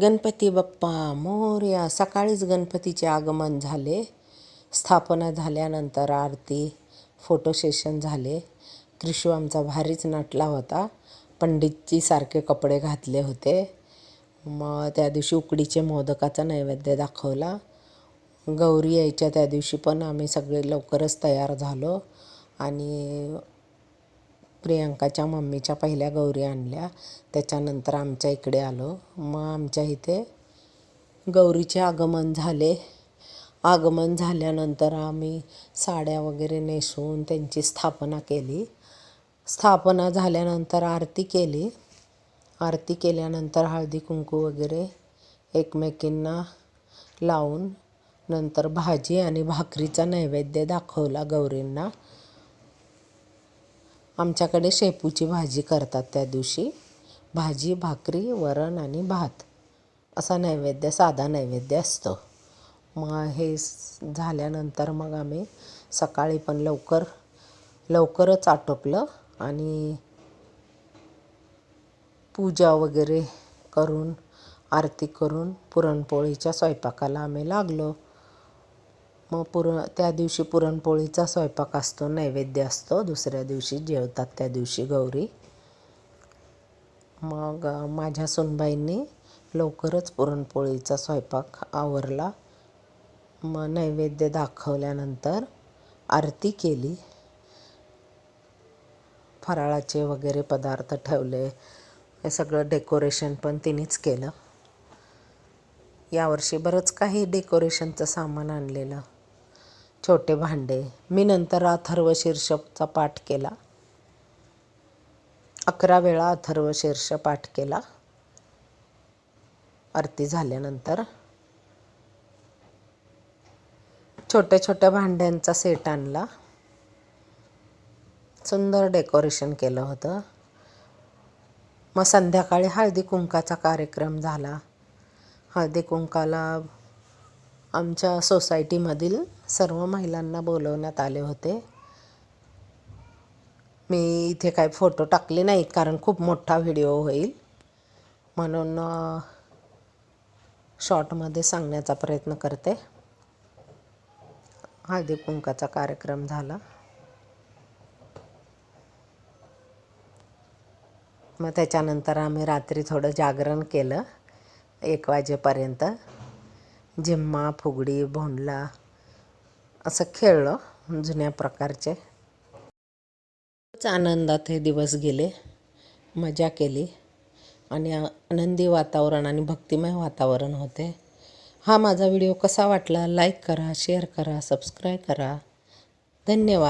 गणपती बाप्पा मोर्या सकाळीच गणपतीचे आगमन झाले. स्थापना झाल्यानंतर आरती फोटो सेशन झाले. त्रिशू आमचा भारीच नटला होता. पंडितजी सारखे कपडे घातले होते. मग त्या दिवशी उकडीचे मोदकाचा नैवेद्य दाखवला. गौरी यायच्या त्या दिवशी पण आम्ही सगळे लवकरच तयार झालो. आणि प्रियांकाच्या मम्मीच्या पहिल्या गौरी आणल्या. त्याच्यानंतर आमच्या इकडे आलो. मग आमच्या इथे गौरीचे आगमन झाले. आगमन झाल्यानंतर आम्ही साड्या वगैरे नेसवून त्यांची स्थापना केली. स्थापना झाल्यानंतर आरती केली. आरती केल्यानंतर हळदी कुंकू वगैरे एकमेकींना लावून नंतर भाजी आणि भाकरीचा नैवेद्य दाखवला गौरींना. आमच्याकडे शेपूची भाजी करतात त्या दिवशी. भाजी भाकरी वरण आणि भात. असा नैवेद्य साधा नैवेद्य असतो. मग हे झाल्यानंतर मग आम्ही सकाळी पण लवकर लवकरच आटोपलं आणि पूजा वगैरे करून आरती करून पुरणपोळीच्या स्वयंपाकाला आम्ही लागलो. मग पुरण त्या दिवशी पुरणपोळीचा स्वयंपाक असतो नैवेद्य असतो दुसऱ्या दिवशी जेवतात त्या दिवशी गौरी. मग माझ्या सुनबाईंनी लवकरच पुरणपोळीचा स्वयंपाक आवरला. मग नैवेद्य दाखवल्यानंतर आरती केली. फराळाचे वगैरे पदार्थ ठेवले. हे सगळं डेकोरेशन पण तिनेच केलं. यावर्षी बरंच काही डेकोरेशनचं सामान आणलेलं. छोटे भांडे. मी नंतर अथर्व शीर्षकचा पाठ केला. अकरा वेळा अथर्व शीर्ष पाठ केला. आरती झाल्यानंतर छोट्या छोट्या भांड्यांचा सेट आणला. सुंदर डेकोरेशन केलं होतं. मग संध्याकाळी हळदी कुंकाचा कार्यक्रम झाला. हळदी कुंकाला आमच्या सोसायटीमधील सर्व महिलांना बोलवण्यात आले होते. मी इथे काय फोटो टाकले नाहीत कारण खूप मोठा व्हिडिओ होईल. म्हणून शॉर्टमध्ये सांगण्याचा प्रयत्न करते. हळदी कुंकाचा कार्यक्रम झाला. मग त्याच्यानंतर आम्ही रात्री थोडं जागरण केलं. एक वाजेपर्यंत. झिम्मा फुगडी भोंडला असं खेळलं जुन्या प्रकारचे. खूपच आनंदात हे दिवस गेले मजा केली आणि आनंदी वातावरण आणि भक्तिमय वातावरण होते. हा माझा व्हिडिओ कसा वाटला लाईक करा शेअर करा सबस्क्राईब करा. धन्यवाद.